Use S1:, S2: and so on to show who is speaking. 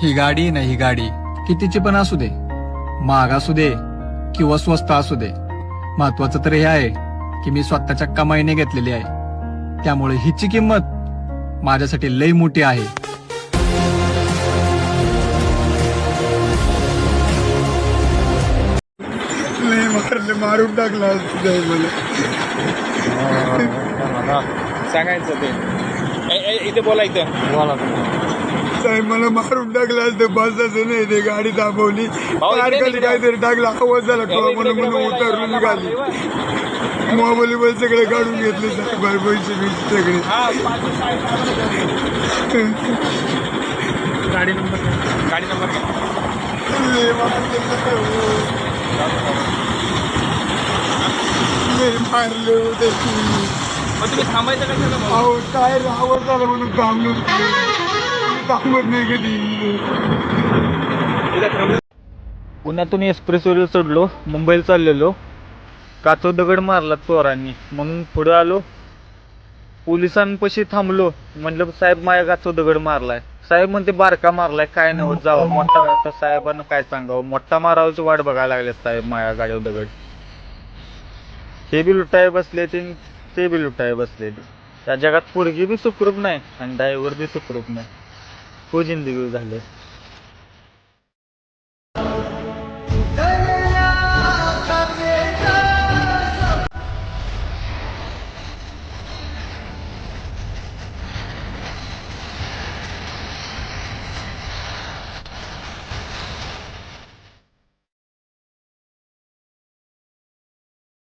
S1: ही गाडी ना ही गाडी. कितीची पण असू दे. महाग असू दे किंवा स्वस्त असू दे. महत्वाचं तर हे आहे की मी स्वतःच्या कमाईने घेतलेली आहे. त्यामुळे हिची किंमत माझ्यासाठी लई मोठी आहे.
S2: मारून टाकला
S3: सांगायचं ते. इथे बोला इथं.
S2: साहेब मला मारून टाकला असतं बसायचं नाही ते गाडी खाली
S3: निघा.
S2: काहीतरी टाकला आवाज झाला टोळा म्हणून म्हणून उतरून निघाली
S3: बोला.
S2: मोबाईल बिबाईल सगळे काढून घेतले साहेब पैसे बिसे सगळे.
S3: गाडी नंबर. गाडी नंबर
S2: मारले होते
S3: तुम्ही थांबायचं मग?
S2: अहो काय आवाज झाला म्हणून थांबलो
S4: पुण्यातून एक्सप्रेसवर चढलो मुंबईला चाललेलो. काचो दगड मारलात चोरांनी म्हणून पुढे आलो. पोलिसांपाशी थांबलो. म्हणलं साहेब माझ्या काचो दगड मारलाय. साहेब म्हणते बारका मारलाय काय नव्हत जावं. मोठा साहेबांना काय सांगावं? मोठा मारावची वाट बघायला लागले साहेब माझ्या गाडीवर दगड. हे बी लुटाय बसले ते ते बी लुटाय बसले त्या जगात पोरगी बी सुखरूप नाही आणि ड्रायव्हर बी सुखरूप नाही. हो जिंदगी झाले.